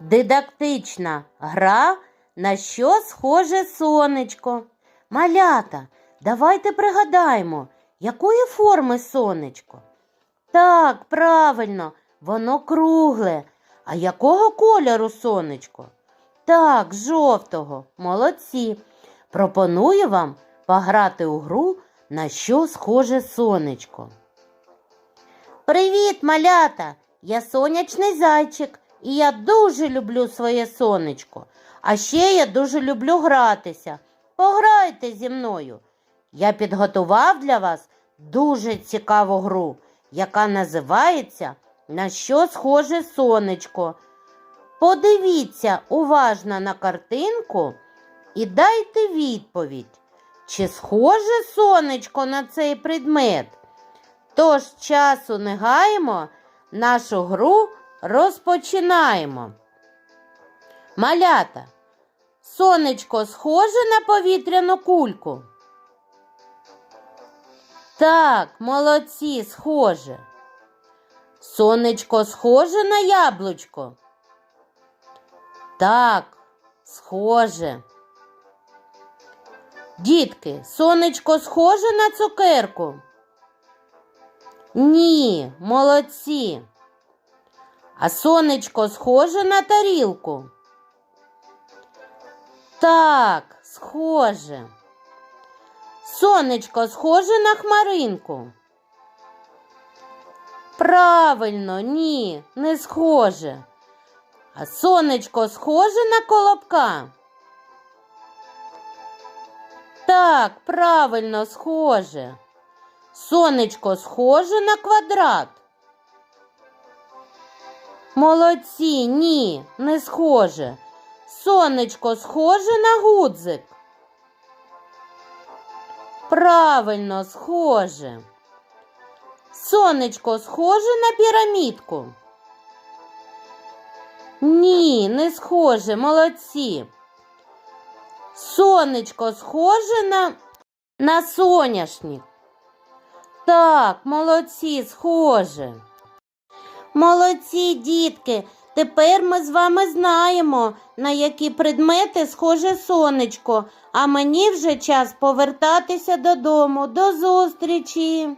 Дидактична гра, на що схоже сонечко. Малята, давайте пригадаємо, якої форми сонечко. Так, правильно, воно кругле. А якого кольору сонечко? Так, жовтого. Молодці. Пропоную вам пограти у гру, на що схоже сонечко. Привіт, малята! Я сонячний зайчик, і я дуже люблю своє сонечко. А ще я дуже люблю гратися. Пограйте зі мною. Я підготував для вас дуже цікаву гру, яка називається На що схоже сонечко. Подивіться уважно на картинку і дайте відповідь, чи схоже сонечко на цей предмет. Тож часу не гаємо, нашу гру розпочинаємо. Малята, сонечко схоже на повітряну кульку. Так, молодці, схоже. Сонечко схоже на яблучко. Так, схоже. Дітки, сонечко схоже на цукерку. Ні, молодці. А сонечко схоже на тарілку. Так, схоже. Сонечко схоже на хмаринку. Правильно, ні, не схоже. А сонечко схоже на колобка. Так, правильно, схоже. Сонечко схоже на квадрат. Молодці, ні, не схоже. Сонечко схоже на гудзик. Правильно, схоже. Сонечко схоже на пірамідку. Ні, не схоже, молодці. Сонечко схоже на, на соняшник. Так, молодці, схоже. Молодці, дітки. Тепер ми з вами знаємо, на які предмети схоже сонечко, а мені вже час повертатися додому. До зустрічі!